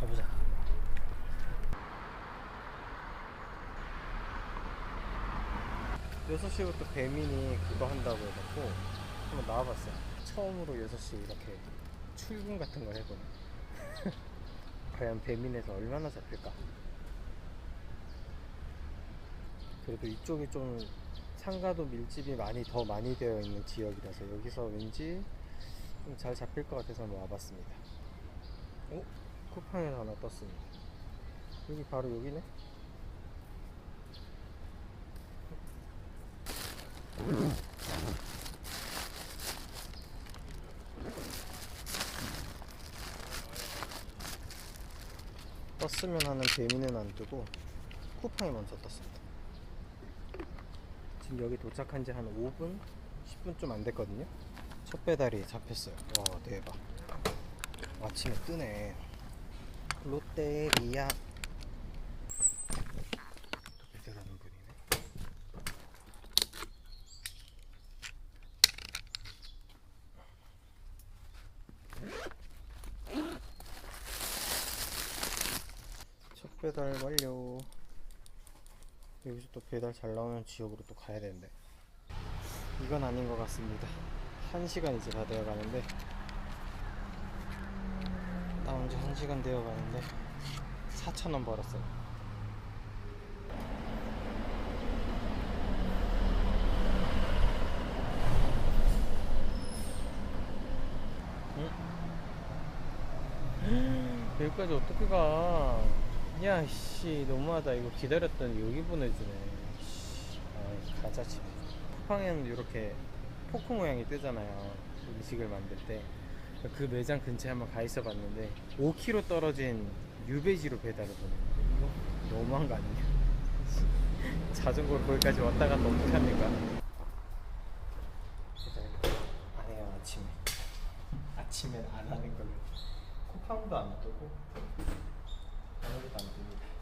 가보자. 여섯 시부터 배민이 그거 한다고 해갖고 한번 나와봤어요. 처음으로 6시 이렇게 출근 같은 걸 해보네. 과연 배민에서 얼마나 잡힐까? 그래도 이쪽이 좀 상가도 밀집이 많이 더 많이 되어 있는 지역이라서 여기서 왠지 좀 잘 잡힐 것 같아서 한번 와봤습니다. 어? 쿠팡에서 하나 떴습니다. 여기 바로 여기네? 떴으면 하는 배민은 안 뜨고 쿠팡이 먼저 떴습니다. 지금 여기 도착한 지 한 5분? 10분 좀 안 됐거든요. 첫 배달이 잡혔어요. 와 대박. 아침에 뜨네. 롯데리아. 첫 배달 완료. 여기서 또 배달 잘 나오는 지역으로 또 가야 되는데. 이건 아닌 것 같습니다. 한 시간 이제 다 되어 가는데 나온 지한 시간 되어 가는데 4,000원 벌었어요. 응? 여기까지 어떻게 가? 야, 씨, 너무하다. 이거 기다렸더니 여기 보내주네. 씨, 아, 가자, 집에. 쿠팡에는 이렇게 포크 모양이 뜨잖아요. 음식을 만들 때. 그 매장 근처에 한번 가 있어 봤는데 5km 떨어진 유배지로 배달을 보내는데 이거 너무한 거 아니냐? 자전거로 거기까지 왔다 갔다 어떻게 합니까? 배달 안 해요 아침에 아침에 안 하는 걸로 쿠팡도 안 뜨고 Thank you.